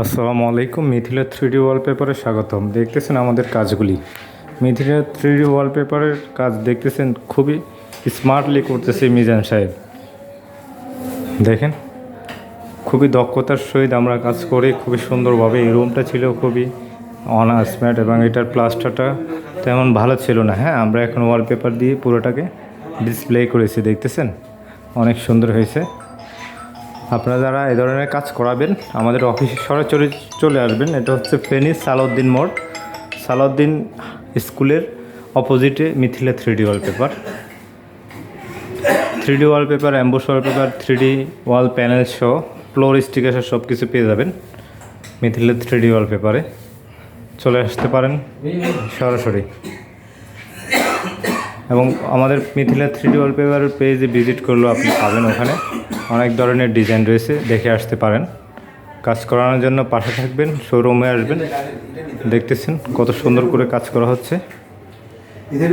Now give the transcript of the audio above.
আসসালামু আলাইকুম, Mithila three D ওয়ালপেপারে স্বাগতম। দেখতেছেন আমাদের কাজগুলি। মিথিলা থ্রি ডি ওয়ালপেপারের কাজ দেখতেছেন খুবই স্মার্টলি করতেছে মিজান সাহেব। দেখেন, খুবই দক্ষতার সহিত আমরা কাজ করি খুবই সুন্দরভাবে এই রুমটা ছিল খুবই অনার্সম্যাট এবং এটার প্লাস্টারটা তেমন ভালো ছিল না। হ্যাঁ আমরা এখন ওয়ালপেপার দিয়ে পুরোটাকে ডিসপ্লে করেছি, দেখতেছেন? অনেক সুন্দর হয়েছে। আপনারা যারা এই ধরনের কাজ করাবেন, আমাদের অফিসে সরাসরি চলে আসবেন। এটা হচ্ছে ফেনী সালাউদ্দিন মোড়। সালাউদ্দিন স্কুলের অপোজিটে Mithila three D wallpaper three D wallpaper emboss wallpaper three D wall panel সহ ফ্লোর স্টিকার সব কিছু পেয়ে যাবেন মিথিলা থ্রি ডি ওয়ালপেপারে চলে আসতে পারেন সরাসরি। এবং আমাদের মিথিলা থ্রি ডি ওয়ালপেপারের পেজে ভিজিট করলেও আপনি পাবেন ওখানে। অনেক ধরনের ডিজাইন রয়েছে দেখে আসতে পারেন। কাজ করানোর জন্য পাশে থাকবেন শোরুমে আসবেন। দেখতেছেন কত সুন্দর করে কাজ করা হচ্ছে। এদের